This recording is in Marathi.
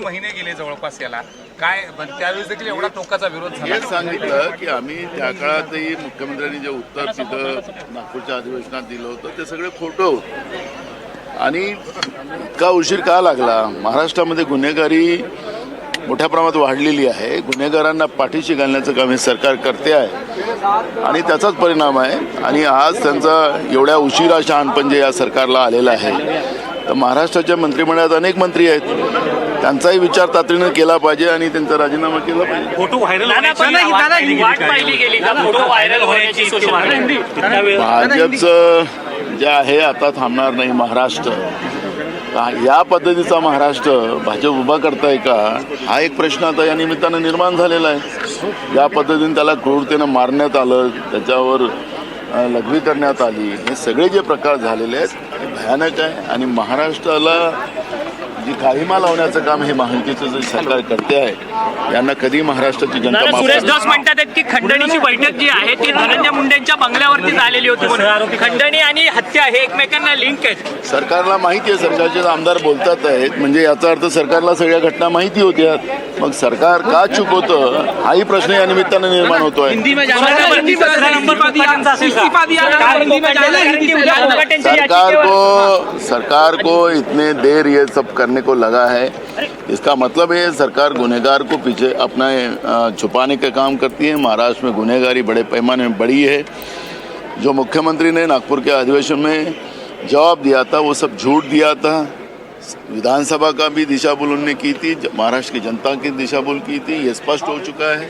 महिने गेले जवळपास याला. काय त्यावेळेस देखील एवढा टोकाचा विरोध झाला. हेच सांगितलं की आम्ही त्या काळातही मुख्यमंत्र्यांनी जे उत्तर तिथं नागपूरच्या अधिवेशनात दिलं होतं ते सगळे खोटं आणि इतका उशीर का लागला? महाराष्ट्रामध्ये गुन्हेगारी मोठ्या प्रमाणात वाढलेली आहे. गुन्हेगारांना पाठीशी घालण्याचं काम हे सरकार करते आहे. आणि त्याचाच परिणाम आहे. आणि आज त्यांचा एवढ्या उशिरा शहाणपण जे या सरकारला आलेलं आहे. तर महाराष्ट्राच्या मंत्रिमंडळात अनेक मंत्री आहेत. त्यांचाही विचार तातडीनं केला पाहिजे आणि त्यांचा राजीनामा केला पाहिजे. फोटो व्हायरल भाजपचं जे आहे आता थांबणार नाही महाराष्ट्र. या पद्धतीचा महाराष्ट्र भाजप उभा करताय का? हा एक प्रश्न आता या निमित्तानं निर्माण झालेला आहे. ज्या पद्धतीने त्याला क्रूरतेनं मारण्यात आलं त्याच्यावर लघवी करण्यात आली. हे सगळे जे प्रकार झालेले आहेत हे भयानक आहे. आणि महाराष्ट्राला जी काळीमा लावण्याचं काम हे महायुतीचं जे सरकार करते आहे यांना कधी महाराष्ट्राची जनता माफ सुरेश करणार धस म्हणतात आहेत की खंडणीची बैठक जी आहे ती धनंजय मुंडेंच्या बंगल्यावरती झालेली होती म्हणून. खंडणी. आणि हत्या हे एकमेकांना लिंक आहेत. सरकारला माहिती आहे सरकारचे आमदार बोलतात आहेत म्हणजे याचा अर्थ सरकारला सगळ्या घटना माहिती होत्या. मग सरकार का चूक होतं हाही प्रश्न या निमित्तानं निर्माण होतोय. सरकार को सरकार को इतने देर ये सब करने को लगा है। इसका मतलब है, सरकार गुनहगार को पीछे अपना छुपाने का काम करती है। महाराष्ट्र में गुनहगारी बड़े पैमाने में बढ़ी है। जो मुख्यमंत्री ने नागपुर के अधिवेशन में जवाब दिया था, वो सब झूठ दिया था। विधानसभा का भी दिशा भूल उनने की थी, महाराष्ट्र की जनता की दिशा भूल की थी, ये स्पष्ट हो चुका है।